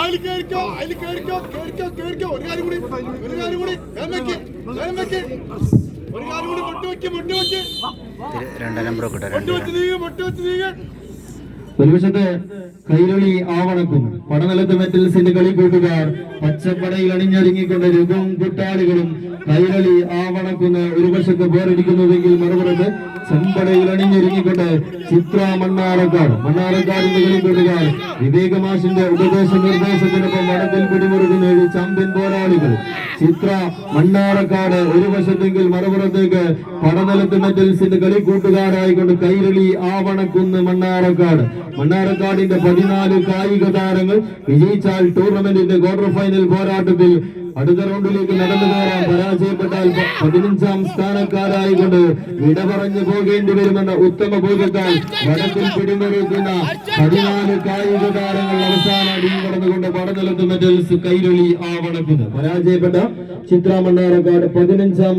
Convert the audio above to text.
അതിൽ കേറിക്കോ അതിൽ കേറിക്കോ കേറിക്കോ കേറിക്കോ. ഒരു കാര്യം കൂടി ഒരു കാര്യം കൂടി വേഗം വെക്ക് വേഗം വെക്ക്. ഒരു കാര്യം കൂടി മുട്ടുവെക്ക് മുട്ടുവെക്ക്. മുട്ട് വെക്ക് രണ്ടാം നമ്പർ മുട്ടുവെച്ച് നീങ്ങ മുട്ട് നീങ്ങ. ഒരു വശത്ത് കൈരളി ആവണക്കും. പടനിലത്ത് മെറ്റൽസിന്റെ കളി കൂട്ടുകാർ പച്ചപ്പടയിൽ അണിഞ്ഞൊരുങ്ങിക്കൊണ്ട് രൂപവും കുട്ടാളികളും കൈരളി ആവണക്കുന്ന ഒരു വശത്ത് പോരടിക്കുന്നുവെങ്കിൽ മറുപുറത്ത് ചെമ്പടയിൽ അണിഞ്ഞൊരുങ്ങിക്കൊണ്ട് ചിത്ര മണ്ണാറക്കാട് മണ്ണാറക്കാടിന്റെ കളി കൂട്ടുകാർ വിവേകമാഷിന്റെ ഉപദേശ നിർദ്ദേശത്തിനൊപ്പം വടത്തിൽ പിടിമുറുകുന്ന ഏഴ് ചാമ്പ്യൻ പോരാളികൾ. ചിത്ര മണ്ണാറക്കാട് ഒരു വശത്തെങ്കിൽ മറുപുറത്തേക്ക് പടനിലത്ത് മെറ്റൽസിന്റെ കളിക്കൂട്ടുകാരായിക്കൊണ്ട് കൈരളി ആവണക്കുന്ന് മണ്ണാറക്കാട്. മണ്ണാറക്കാടിന്റെ പതിനാല് കായിക താരങ്ങൾ വിജയിച്ചാൽ ടൂർണമെന്റിന്റെ ക്വാർട്ടർ ഫൈനൽ പോരാട്ടത്തിൽ അടുത്ത റൗണ്ടിലേക്ക് നടന്നു കയറാൻ പരാജയപ്പെട്ടാൽ പതിനഞ്ചാം സ്ഥാനക്കാരായിക്കൊണ്ട് വിട പറഞ്ഞു പോകേണ്ടി വരുമെന്ന ഉത്തമ ബോധ്യത്താൽ വടക്കിൽ പിടിമുറുക്കുന്ന പതിനാല് കായിക താരങ്ങൾ അവസാന അടിയിൽ കടന്നുകൊണ്ട് പടനിലത്ത് മെറ്റൽസ് കൈരളി ആവണക്കുന്നു. പരാജയപ്പെട്ട ചിത്ര മണ്ണാറക്കാട് പതിനഞ്ചാം